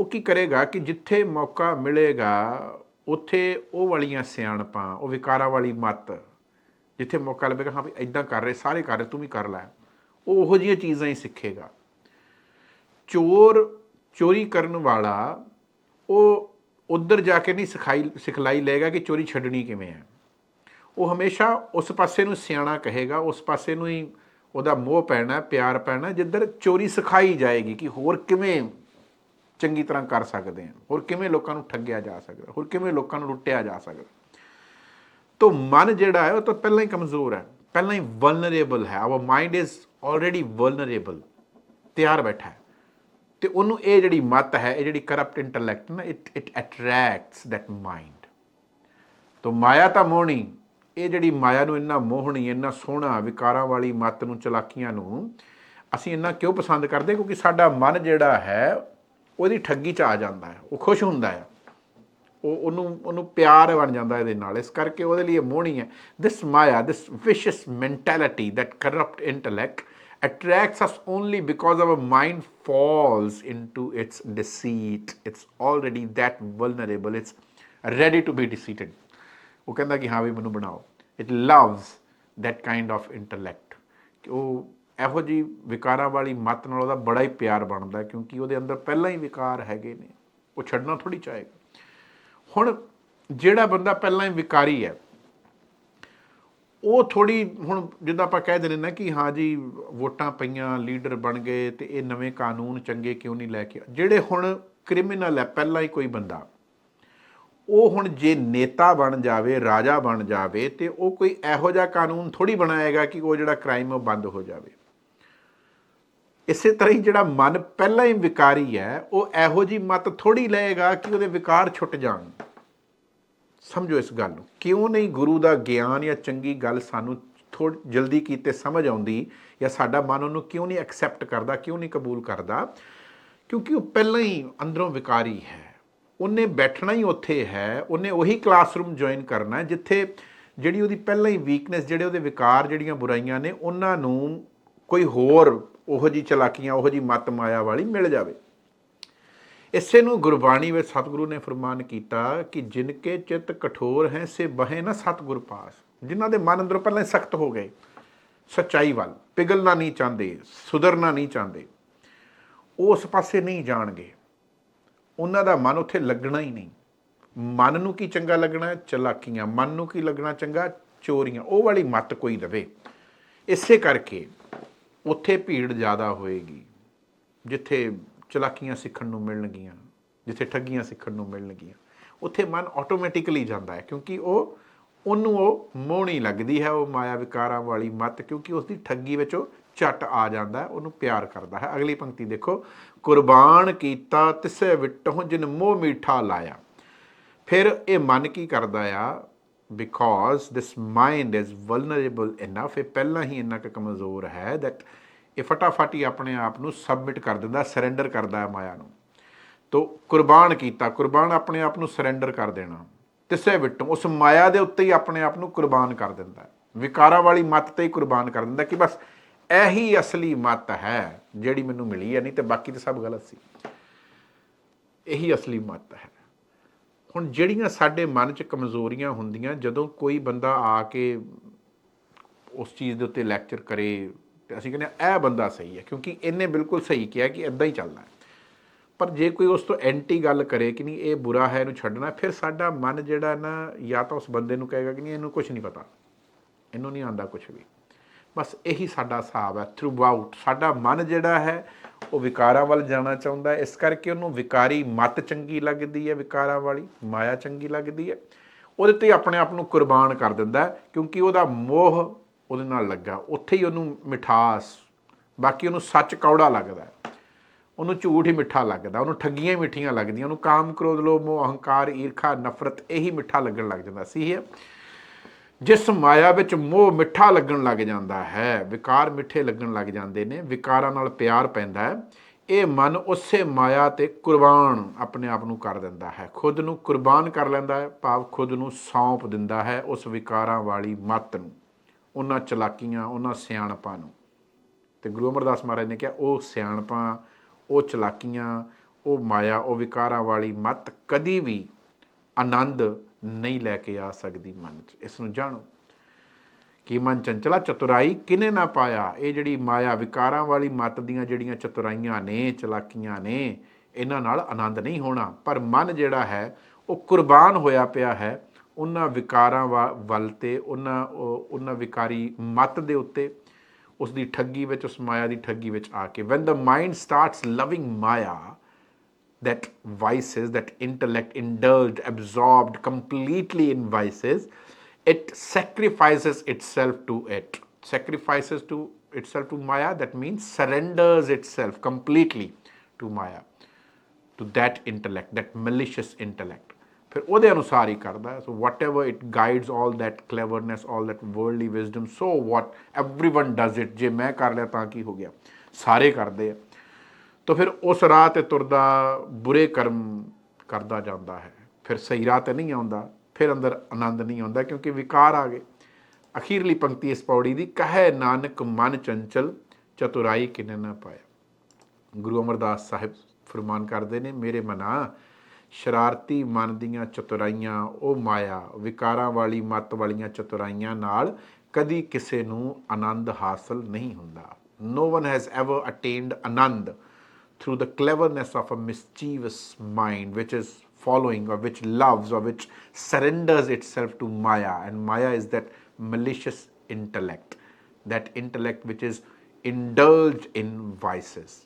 ਉਹ ਕੀ ਕਰੇਗਾ ਕਿ ਜਿੱਥੇ ਮੌਕਾ ਮਿਲੇਗਾ, ਉੱਥੇ ਉਹ ਵਾਲੀਆਂ ਸਿਆਣਪਾਂ, ਉਹ ਵਿਕਾਰਾਂ ਵਾਲੀ ਮਤ, ਜਿੱਥੇ ਮੌਕਾ ਲੱਭੇਗਾ, ਹਾਂ ਵੀ ਇਦਾਂ ਕਰ ਰਹੇ, ਸਾਰੇ ਕਰ ਰਹੇ, ਤੂੰ ਵੀ ਕਰ ਲੈ। ਉਹ ਉਹੋ ਜਿਹੀਆਂ ਚੀਜ਼ਾਂ ਹੀ ਸਿੱਖੇਗਾ। ਚੋਰ, ਚੋਰੀ ਕਰਨ ਵਾਲਾ, ਉਹ ਉਧਰ ਜਾ ਕੇ ਨਹੀਂ ਸਿਖਾਈ, ਸਿਖਲਾਈ ਲਏਗਾ ਕਿ ਚੋਰੀ ਛੱਡਣੀ ਕਿਵੇਂ ਹੈ। ਉਹ ਹਮੇਸ਼ਾ ਉਸ ਪਾਸੇ ਨੂੰ ਸਿਆਣਾ ਕਹੇਗਾ, ਉਸ ਪਾਸੇ ਨੂੰ ਹੀ ਉਹਦਾ ਮੋਹ ਪੈਣਾ, ਪਿਆਰ ਪੈਣਾ, ਜਿੱਧਰ ਚੋਰੀ ਸਿਖਾਈ ਜਾਏਗੀ ਕਿ ਹੋਰ ਕਿਵੇਂ ਚੰਗੀ ਤਰ੍ਹਾਂ ਕਰ ਸਕਦੇ ਹਾਂ ਹੋਰ ਕਿਵੇਂ ਲੋਕਾਂ ਨੂੰ ਠੱਗਿਆ ਜਾ ਸਕਦਾ? ਹੋਰ ਕਿਵੇਂ ਲੋਕਾਂ ਨੂੰ ਲੁੱਟਿਆ ਜਾ ਸਕਦਾ? ਤੋ ਮਨ ਜਿਹੜਾ ਹੈ, ਉਹ ਤਾਂ ਪਹਿਲਾਂ ਹੀ ਕਮਜ਼ੋਰ ਹੈ। ਪਹਿਲਾਂ ਹੀ ਵਲਨਰੇਬਲ ਹੈ। Our mind is already vulnerable ਤਿਆਰ ਬੈਠਾ ਹੈ। ਤੇ ਉਹਨੂੰ ਇਹ ਜਿਹੜੀ ਮਤ ਹੈ, ਇਹ ਜਿਹੜੀ ਕਰਪਟ ਇੰਟੈਲੈਕਟ ਨਾ it it attracts that mind ਤੋ ਮਾਇਆ ਤਾਂ ਮੋਹਣੀ। ਇਹ ਜਿਹੜੀ ਮਾਇਆ ਨੂੰ ਇੰਨਾ ਮੋਹਣੀ, ਇੰਨਾ ਸੋਹਣਾ, ਵਿਕਾਰਾਂ ਵਾਲੀ ਮਤ ਨੂੰ, ਚਲਾਕੀਆਂ ਨੂੰ, ਅਸੀਂ ਇੰਨਾ ਕਿਉਂ ਪਸੰਦ ਕਰਦੇ? ਕਿਉਂਕਿ ਸਾਡਾ ਮਨ ਜਿਹੜਾ ਹੈ ਉਹਦੀ ਠੱਗੀ ਚ ਆ ਜਾਂਦਾ ਹੈ ਉਹ ਖੁਸ਼ ਹੁੰਦਾ ਹੈ ਉਹ ਉਹਨੂੰ ਉਹਨੂੰ ਪਿਆਰ ਬਣ ਜਾਂਦਾ ਇਹਦੇ ਨਾਲ ਇਸ ਕਰਕੇ ਉਹਦੇ ਲਈ ਮੋਹਣੀ ਹੈ this Maya this vicious mentality that corrupt intellect attracts us only because our mind falls into its deceit. It's already that vulnerable. It's ready to be deceived. ਉਹ ਕਹਿੰਦਾ ਕਿ ਹਾਂ ਵੀ ਮੈਨੂੰ ਬਣਾਓ it loves that kind of intellect ਉਹ ਇਹੋ ਜੀ ਵਿਕਾਰਾਂ ਵਾਲੀ ਮਤ ਨਾਲ ਉਹਦਾ ਬੜਾ ਹੀ ਪਿਆਰ ਬਣਦਾ ਕਿਉਂਕਿ ਉਹਦੇ ਅੰਦਰ ਪਹਿਲਾਂ ਹੀ ਵਿਕਾਰ ਹੈਗੇ ਨੇ। ਉਹ ਛੱਡਣਾ ਥੋੜੀ ਚਾਹੇਗਾ। ਹੁਣ ਜਿਹੜਾ ਬੰਦਾ ਪਹਿਲਾਂ ਹੀ ਵਿਕਾਰੀ ਹੈ, ਉਹ ਥੋੜੀ ਹੁਣ ਜਿੱਦਾਂ ਆਪਾਂ ਕਹਿ ਦਿੰਦੇ ਨਾ ਕਿ ਹਾਂ ਜੀ, ਵੋਟਾਂ ਪਈਆਂ, ਲੀਡਰ ਬਣ ਗਏ ਤੇ ਇਹ ਨਵੇਂ ਕਾਨੂੰਨ ਚੰਗੇ ਕਿਉਂ ਨਹੀਂ ਲੈ ਕੇ ਜਿਹੜੇ ਹੁਣ ਕ੍ਰਿਮੀਨਲ ਹੈ, ਪਹਿਲਾਂ ਹੀ ਕੋਈ ਬੰਦਾ, ਉਹ ਹੁਣ ਜੇ ਨੇਤਾ ਬਣ ਜਾਵੇ, ਰਾਜਾ ਬਣ ਜਾਵੇ ਤੇ ਉਹ ਕੋਈ ਇਹੋ ਜਿਹਾ ਕਾਨੂੰਨ ਥੋੜੀ ਬਣਾਏਗਾ ਕਿ ਉਹ ਜਿਹੜਾ ਕ੍ਰਾਈਮ ਉਹ ਬੰਦ ਹੋ ਜਾਵੇ। ਇਸੇ ਤਰ੍ਹਾਂ ਹੀ ਜਿਹੜਾ ਮਨ ਪਹਿਲਾਂ ਹੀ ਵਿਕਾਰੀ ਹੈ, ਉਹ ਇਹੋ ਜੀ ਮਤ ਥੋੜੀ ਲਏਗਾ ਕਿ ਉਹਦੇ ਵਿਕਾਰ ਛੁੱਟ ਜਾਣ। ਸਮਝੋ ਇਸ ਗੱਲ ਨੂੰ। ਕਿਉਂ ਨਹੀਂ ਗੁਰੂ ਦਾ ਗਿਆਨ ਜਾਂ ਚੰਗੀ ਗੱਲ ਸਾਨੂੰ ਥੋੜੀ ਜਲਦੀ ਕੀਤੇ ਸਮਝ ਆਉਂਦੀ ਜਾਂ ਸਾਡਾ ਮਨ ਉਹਨੂੰ ਕਿਉਂ ਨਹੀਂ ਐਕਸੈਪਟ ਕਰਦਾ, ਕਿਉਂ ਨਹੀਂ ਕਬੂਲ ਕਰਦਾ? ਕਿਉਂਕਿ ਉਹ ਪਹਿਲਾਂ ਹੀ ਅੰਦਰੋਂ ਵਿਕਾਰੀ ਹੈ। ਉਹਨੇ ਬੈਠਣਾ ਹੀ ਉੱਥੇ ਹੈ। ਉਹਨੇ ਉਹੀ ਕਲਾਸਰੂਮ ਜੁਆਇਨ ਕਰਨਾ ਜਿੱਥੇ ਜਿਹੜੀ ਉਹਦੀ ਪਹਿਲਾਂ ਹੀ ਵੀਕਨੈਸ ਜਿਹੜੇ ਉਹਦੇ ਵਿਕਾਰ, ਜਿਹੜੀਆਂ ਬੁਰਾਈਆਂ ਨੇ, ਉਹਨਾਂ ਨੂੰ ਕੋਈ ਹੋਰ ਉਹੋ ਜੀ ਚਲਾਕੀਆਂ, ਉਹੋ ਜੀ ਮਤ ਮਾਇਆ ਵਾਲੀ ਮਿਲ ਜਾਵੇ। ਇਸੇ ਨੂੰ ਗੁਰਬਾਣੀ ਵਿੱਚ ਸਤਿਗੁਰੂ ਨੇ ਫਰਮਾਨ ਕੀਤਾ ਕਿ ਜਿਨ ਕੇ ਚਿੱਤ ਕਠੋਰ ਹੈ, ਸੇ ਬਹੇ ਨਾ ਸਤਿਗੁਰ ਪਾਸ। ਜਿਨ੍ਹਾਂ ਦੇ ਮਨ ਅੰਦਰੋਂ ਪਹਿਲਾਂ ਸਖਤ ਹੋ ਗਏ। ਸੱਚਾਈ ਵੱਲ। ਪਿਗਲਣਾ ਨਹੀਂ ਚਾਹੁੰਦੇ, ਸੁਧਰਨਾ ਨਹੀਂ ਚਾਹੁੰਦੇ। ਉਹ ਉਸ ਪਾਸੇ ਨਹੀਂ ਜਾਣਗੇ। ਉਹਨਾਂ ਦਾ ਮਨ ਉੱਥੇ ਲੱਗਣਾ ਹੀ ਨਹੀਂ। ਮਨ ਨੂੰ ਕੀ ਚੰਗਾ ਲੱਗਣਾ? ਚਲਾਕੀਆਂ। ਮਨ ਨੂੰ ਕੀ ਲੱਗਣਾ ਚੰਗਾ? ਚੋਰੀਆਂ। ਉਹ ਵਾਲੀ ਮਤ ਕੋਈ ਰਵੇ ਇਸੇ ਕਰਕੇ ਉੱਥੇ ਭੀੜ ਜ਼ਿਆਦਾ ਹੋਏਗੀ, ਜਿੱਥੇ ਚਲਾਕੀਆਂ ਸਿੱਖਣ ਨੂੰ ਮਿਲਣਗੀਆਂ, ਜਿੱਥੇ ਠੱਗੀਆਂ ਸਿੱਖਣ ਨੂੰ ਮਿਲਣਗੀਆਂ, ਉੱਥੇ ਮਨ ਆਟੋਮੈਟਿਕਲੀ ਜਾਂਦਾ ਹੈ, ਕਿਉਂਕਿ ਉਹ, ਉਹਨੂੰ ਉਹ ਮੋਹਣੀ ਲੱਗਦੀ ਹੈ, ਉਹ ਮਾਇਆ ਵਿਕਾਰਾਂ ਵਾਲੀ ਮਤ, ਕਿਉਂਕਿ ਉਸ ਦੀ ਠੱਗੀ ਵਿੱਚ ਉਹ ਝਟ ਆ ਜਾਂਦਾ ਹੈ, ਉਹਨੂੰ ਪਿਆਰ ਕਰਦਾ ਹੈ। ਅਗਲੀ ਪੰਕਤੀ ਦੇਖੋ, ਕੁਰਬਾਨ ਕੀਤਾ ਤਿਸੈ ਵਿਟਹੁ ਜਿਨ ਮੋਹ ਮੀਠਾ ਲਾਇਆ। ਫਿਰ ਇਹ ਮਨ ਕੀ ਕਰਦਾ ਆ? Because this mind is vulnerable enough ਇਹ ਪਹਿਲਾਂ ਹੀ ਇੰਨਾ ਕੁ ਕਮਜ਼ੋਰ ਹੈ that ਇਹ ਫਟਾਫਟ ਹੀ ਆਪਣੇ ਆਪ ਨੂੰ ਸਬਮਿਟ ਕਰ ਦਿੰਦਾ ਸਰੈਂਡਰ ਕਰਦਾ ਹੈ ਮਾਇਆ ਨੂੰ। ਤੋ ਕੁਰਬਾਨ ਕੀਤਾ, ਕੁਰਬਾਨ ਆਪਣੇ ਆਪ ਨੂੰ ਸਰੈਂਡਰ ਕਰ ਦੇਣਾ। ਤਿਸੇ ਵਿਟੋਂ ਉਸ ਮਾਇਆ ਦੇ ਉੱਤੇ ਹੀ ਆਪਣੇ ਆਪ ਨੂੰ ਕੁਰਬਾਨ ਕਰ ਦਿੰਦਾ ਵਿਕਾਰਾਂ ਵਾਲੀ ਮੱਤ ਤੇ ਹੀ ਕੁਰਬਾਨ ਕਰ ਦਿੰਦਾ ਕਿ ਬਸ ਇਹੀ ਅਸਲੀ ਮੱਤ ਹੈ ਜਿਹੜੀ ਮੈਨੂੰ ਮਿਲੀ ਹੈ, ਨਹੀਂ ਤੇ ਬਾਕੀ ਤਾਂ ਸਭ ਗਲਤ ਸੀ। ਇਹੀ ਅਸਲੀ ਮੱਤ ਹੈ। ਹੁਣ ਜਿਹੜੀਆਂ ਸਾਡੇ ਮਨ 'ਚ ਕਮਜ਼ੋਰੀਆਂ ਹੁੰਦੀਆਂ ਜਦੋਂ ਕੋਈ ਬੰਦਾ ਆ ਕੇ ਉਸ ਚੀਜ਼ ਦੇ ਉੱਤੇ ਲੈਕਚਰ ਕਰੇ ਤੇ ਅਸੀਂ ਕਹਿੰਦੇ ਹਾਂ, ਇਹ ਬੰਦਾ ਸਹੀ ਹੈ ਕਿਉਂਕਿ ਇਹਨੇ ਬਿਲਕੁਲ ਸਹੀ ਕਿਹਾ ਕਿ ਇਦਾਂ ਹੀ ਚੱਲਣਾ ਹੈ। ਪਰ ਜੇ ਕੋਈ ਉਸ ਤੋਂ ਐਂਟੀ ਗੱਲ ਕਰੇ ਕਿ ਨਹੀਂ ਇਹ ਬੁਰਾ ਹੈ ਇਹਨੂੰ ਛੱਡਣਾ ਫਿਰ ਸਾਡਾ ਮਨ ਜਿਹੜਾ ਨਾ ਜਾਂ ਤਾਂ ਉਸ ਬੰਦੇ ਨੂੰ ਕਹੇਗਾ ਕਿ ਨਹੀਂ ਇਹਨੂੰ ਕੁਝ ਨਹੀਂ ਪਤਾ। ਇਹਨੂੰ ਨਹੀਂ ਆਂਦਾ ਕੁਝ ਵੀ। ਬਸ ਇਹੀ ਸਾਡਾ ਹਿਸਾਬ ਹੈ ਥਰੂ ਆਊਟ ਸਾਡਾ ਮਨ ਜਿਹੜਾ ਹੈ ਉਹ ਵਿਕਾਰਾਂ ਵੱਲ ਜਾਣਾ ਚਾਹੁੰਦਾ ਹੈ। ਇਸ ਕਰਕੇ ਉਹਨੂੰ ਵਿਕਾਰੀ ਮਤ ਚੰਗੀ ਲੱਗਦੀ ਹੈ, ਵਿਕਾਰਾਂ ਵਾਲੀ ਮਾਇਆ ਚੰਗੀ ਲੱਗਦੀ ਹੈ। ਉਹਦੇ ਤੇ ਆਪਣੇ ਆਪ ਨੂੰ ਕੁਰਬਾਨ ਕਰ ਦਿੰਦਾ ਕਿਉਂਕਿ ਉਹਦਾ ਮੋਹ ਉਹਦੇ ਨਾਲ ਲੱਗਾ। ਉੱਥੇ ਹੀ ਉਹਨੂੰ ਮਿਠਾਸ, ਬਾਕੀ ਉਹਨੂੰ ਸੱਚ ਕੌੜਾ ਲੱਗਦਾ ਉਹਨੂੰ ਝੂਠ ਹੀ ਮਿੱਠਾ ਲੱਗਦਾ, ਉਹਨੂੰ ਠੱਗੀਆਂ ਹੀ ਮਿੱਠੀਆਂ ਲੱਗਦੀਆਂ, ਉਹਨੂੰ ਕਾਮ, ਕ੍ਰੋਧ, ਲੋਭ, ਮੋਹ, ਅਹੰਕਾਰ, ਈਰਖਾ, ਨਫ਼ਰਤ, ਇਹੀ ਮਿੱਠਾ ਲੱਗਣ ਲੱਗ ਜਾਂਦਾ। ਸੀ ਇਹ ਜਿਸ ਮਾਇਆ ਵਿੱਚ ਮੋਹ ਮਿੱਠਾ ਲੱਗਣ ਲੱਗ ਜਾਂਦਾ ਹੈ, ਵਿਕਾਰ ਮਿੱਠੇ ਲੱਗਣ ਲੱਗ ਜਾਂਦੇ ਨੇ, ਵਿਕਾਰਾਂ ਨਾਲ ਪਿਆਰ ਪੈਂਦਾ ਹੈ, ਇਹ ਮਨ ਉਸੇ ਮਾਇਆ ਤੇ ਕੁਰਬਾਨ ਆਪਣੇ ਆਪ ਨੂੰ ਕਰ ਦਿੰਦਾ ਹੈ। ਖੁਦ ਨੂੰ ਕੁਰਬਾਨ ਕਰ ਲੈਂਦਾ ਹੈ, ਭਾਵ ਖੁਦ ਨੂੰ ਸੌਂਪ ਦਿੰਦਾ ਹੈ ਉਸ ਵਿਕਾਰਾਂ ਵਾਲੀ ਮੱਤ ਨੂੰ, ਉਹਨਾਂ ਚਲਾਕੀਆਂ, ਉਹਨਾਂ ਸਿਆਣਪਾਂ ਨੂੰ। ਤੇ ਗੁਰੂ ਅਮਰਦਾਸ ਮਹਾਰਾਜ ਨੇ ਕਿਹਾ, ਉਹ ਸਿਆਣਪਾਂ, ਉਹ ਚਲਾਕੀਆਂ, ਉਹ ਮਾਇਆ, ਉਹ ਵਿਕਾਰਾਂ ਵਾਲੀ ਮਤ ਕਦੀ ਵੀ ਆਨੰਦ ਨਹੀਂ ਲੈ ਕੇ ਆ ਸਕਦੀ ਮਨ 'ਚ। ਇਸ ਨੂੰ ਜਾਣੋ ਕਿ ਮਨ ਚੰਚਲਾ ਚਤੁਰਾਈ ਕਿਨੇ ਨਾ ਪਾਇਆ? ਇਹ ਜਿਹੜੀ ਮਾਇਆ ਵਿਕਾਰਾਂ ਵਾਲੀ ਮਤ ਦੀਆਂ ਜਿਹੜੀਆਂ ਚਤੁਰਾਈਆਂ ਨੇ, ਚਲਾਕੀਆਂ ਨੇ, ਇਹਨਾਂ ਨਾਲ ਆਨੰਦ ਨਹੀਂ ਹੋਣਾ। ਪਰ ਮਨ ਜਿਹੜਾ ਹੈ, ਉਹ ਕੁਰਬਾਨ ਹੋਇਆ ਪਿਆ ਹੈ ਉਹਨਾਂ ਵਿਕਾਰਾਂ ਵਾ- ਵੱਲ ਤੇ, ਉਹਨਾਂ ਉਹਨਾਂ ਵਿਕਾਰੀ ਮਤ ਦੇ ਉੱਤੇ। ਉਸ ਦੀ ਠੱਗੀ ਵਿੱਚ, ਉਸ ਮਾਇਆ ਦੀ ਠੱਗੀ ਵਿੱਚ ਆ ਕੇ, when the mind starts loving maya that vices, that intellect indulged, absorbed completely in vices, it sacrifices itself to it. Sacrifices to itself to Maya, that means surrenders itself completely to Maya, to that intellect, that malicious intellect. ਫਿਰ ਉਹਦੇ ਅਨੁਸਾਰ ਹੀ ਕਰਦਾ ਹੈ so whatever it guides all that cleverness all that worldly wisdom so what everyone does it ਜੇ ਮੈਂ ਕਰ ਲਿਆ ਤਾਂ ਕੀ ਹੋ ਗਿਆ ਸਾਰੇ ਕਰਦੇ ਆ ਤਾਂ ਫਿਰ ਉਸ ਰਾਹ ਤੇ ਤੁਰਦਾ, ਬੁਰੇ ਕਰਮ ਕਰਦਾ ਜਾਂਦਾ ਹੈ। ਫਿਰ ਸਹੀ ਰਾਹ ਤੇ ਨਹੀਂ ਆਉਂਦਾ, ਫਿਰ ਅੰਦਰ ਆਨੰਦ ਨਹੀਂ ਆਉਂਦਾ ਕਿਉਂਕਿ ਵਿਕਾਰ ਆ ਗਏ। ਅਖੀਰਲੀ ਪੰਕਤੀ ਇਸ ਪੌੜੀ ਦੀ, ਕਹੇ ਨਾਨਕ ਮਨ ਚੰਚਲ, ਚਤੁਰਾਈ ਕਿਨੇ ਨਾ ਪਾਇਆ। ਗੁਰੂ ਅਮਰਦਾਸ ਸਾਹਿਬ ਫਰਮਾਨ ਕਰਦੇ ਨੇ, ਮੇਰੇ ਮਨਾ, ਸ਼ਰਾਰਤੀ ਮਨ ਦੀਆਂ ਚਤੁਰਾਈਆਂ, ਉਹ ਮਾਇਆ, ਵਿਕਾਰਾਂ ਵਾਲੀ ਮਤ ਵਾਲੀਆਂ ਚਤੁਰਾਈਆਂ ਨਾਲ ਕਦੀ ਕਿਸੇ ਨੂੰ ਆਨੰਦ ਹਾਸਲ ਨਹੀਂ ਹੁੰਦਾ। No one has ever attained anand through the cleverness of a mischievous mind which is following or which loves or which surrenders itself to maya and maya is that malicious intellect that intellect which is indulged in vices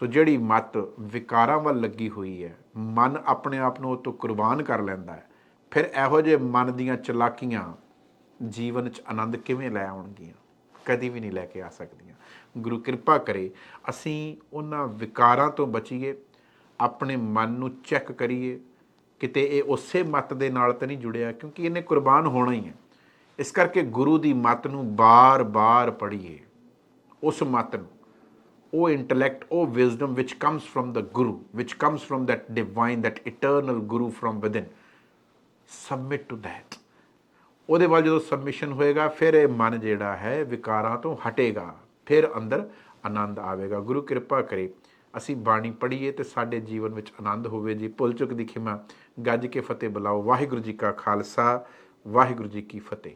ਸੋ ਜਿਹੜੀ ਮਤ ਵਿਕਾਰਾਂ ਵੱਲ ਲੱਗੀ ਹੋਈ ਹੈ ਮਨ ਆਪਣੇ ਆਪ ਨੂੰ ਉਹ ਤੋਂ ਕੁਰਬਾਨ ਕਰ ਲੈਂਦਾ ਹੈ ਫਿਰ ਇਹੋ ਜਿਹੇ ਮਨ ਦੀਆਂ ਚਲਾਕੀਆਂ ਜੀਵਨ 'ਚ ਆਨੰਦ ਕਿਵੇਂ ਲੈ ਆਉਣਗੀਆਂ ਕਦੀ ਵੀ ਨਹੀਂ ਲੈ ਕੇ ਆ ਸਕਦੀਆਂ। ਗੁਰੂ ਕਿਰਪਾ ਕਰੇ, ਅਸੀਂ ਉਹਨਾਂ ਵਿਕਾਰਾਂ ਤੋਂ ਬਚੀਏ, ਆਪਣੇ ਮਨ ਨੂੰ ਚੈੱਕ ਕਰੀਏ, ਕਿਤੇ ਇਹ ਉਸੇ ਮਤ ਦੇ ਨਾਲ ਤਾਂ ਨਹੀਂ ਜੁੜਿਆ, ਕਿਉਂਕਿ ਇਹਨੇ ਕੁਰਬਾਨ ਹੋਣਾ ਹੀ ਹੈ। ਇਸ ਕਰਕੇ ਗੁਰੂ ਦੀ ਮਤ ਨੂੰ ਬਾਰ-ਬਾਰ ਪੜ੍ਹੀਏ। ਉਸ ਮਤ ਨੂੰ, ਉਹ ਇੰਟੈਲੈਕਟ ਉਹ wisdom which comes from the guru, which comes from that divine, that eternal guru from within, submit to that ਉਹਦੇ ਬਾਅਦ ਜਦੋਂ ਸਬਮਿਸ਼ਨ ਹੋਏਗਾ, ਫਿਰ ਇਹ ਮਨ ਜਿਹੜਾ ਹੈ ਵਿਕਾਰਾਂ ਤੋਂ ਹਟੇਗਾ। ਫਿਰ ਅੰਦਰ ਆਨੰਦ ਆਵੇਗਾ। ਗੁਰੂ ਕਿਰਪਾ ਕਰੇ, ਅਸੀਂ ਬਾਣੀ ਪੜ੍ਹੀਏ ਤੇ ਸਾਡੇ ਜੀਵਨ ਵਿੱਚ ਆਨੰਦ ਹੋਵੇ ਜੀ। ਭੁੱਲ ਚੁੱਕ ਦੀ ਖਿਮਾ, ਗੱਜ ਕੇ ਫਤਿਹ ਬੁਲਾਓ। ਵਾਹਿਗੁਰੂ ਜੀ ਕਾ ਖਾਲਸਾ, ਵਾਹਿਗੁਰੂ ਜੀ ਕੀ ਫਤਿਹ।